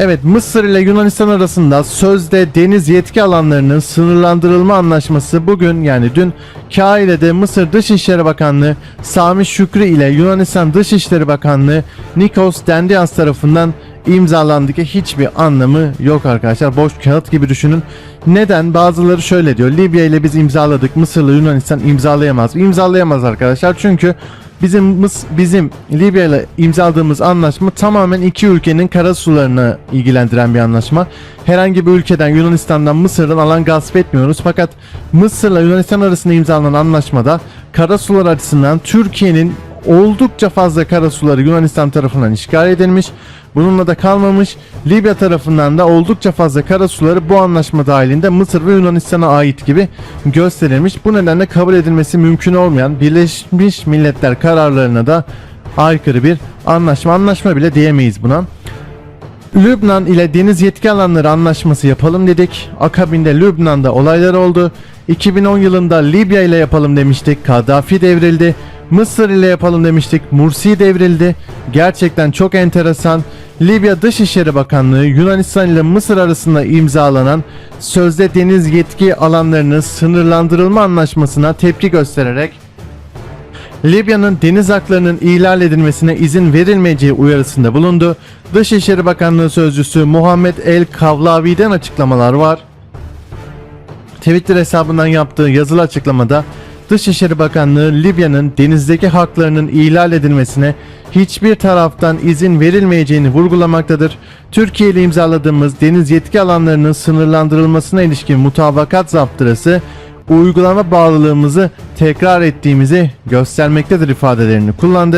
Evet Mısır ile Yunanistan arasında sözde deniz yetki alanlarının sınırlandırılma anlaşması bugün yani dün Kahire'de Mısır Dışişleri Bakanlığı Sami Şükrü ile Yunanistan Dışişleri Bakanlığı Nikos Dendias tarafından imzalandı ki hiçbir anlamı yok arkadaşlar. Boş kağıt gibi düşünün. Neden? Bazıları şöyle diyor. Libya ile biz imzaladık. Mısır'la Yunanistan imzalayamaz. İmzalayamaz arkadaşlar. Çünkü bizim bizim Libya ile imzaladığımız anlaşma tamamen iki ülkenin kara sularını ilgilendiren bir anlaşma. Herhangi bir ülkeden Yunanistan'dan Mısır'dan alan gasp etmiyoruz. Fakat Mısır'la Yunanistan arasında imzalanan anlaşmada kara sular açısından Türkiye'nin oldukça fazla karasuları Yunanistan tarafından işgal edilmiş. Bununla da kalmamış. Libya tarafından da oldukça fazla karasuları bu anlaşma dahilinde Mısır ve Yunanistan'a ait gibi gösterilmiş. Bu nedenle kabul edilmesi mümkün olmayan Birleşmiş Milletler kararlarına da aykırı bir anlaşma. Anlaşma bile diyemeyiz buna. Lübnan ile deniz yetki alanları anlaşması yapalım dedik. Akabinde Lübnan'da olaylar oldu. 2010 yılında Libya ile yapalım demiştik. Kaddafi devrildi. Mısır ile yapalım demiştik. Mursi devrildi. Gerçekten çok enteresan. Libya Dışişleri Bakanlığı Yunanistan ile Mısır arasında imzalanan sözde deniz yetki alanlarının sınırlandırılma anlaşmasına tepki göstererek Libya'nın deniz haklarının ihlal edilmesine izin verilmeyeceği uyarısında bulundu. Dışişleri Bakanlığı Sözcüsü Muhammed El Kavlavi'den açıklamalar var. Twitter hesabından yaptığı yazılı açıklamada Dışişleri Bakanlığı Libya'nın denizdeki haklarının ihlal edilmesine hiçbir taraftan izin verilmeyeceğini vurgulamaktadır. Türkiye ile imzaladığımız deniz yetki alanlarının sınırlandırılmasına ilişkin mutabakat zaptırası uygulama bağlılığımızı tekrar ettiğimizi göstermektedir ifadelerini kullandı.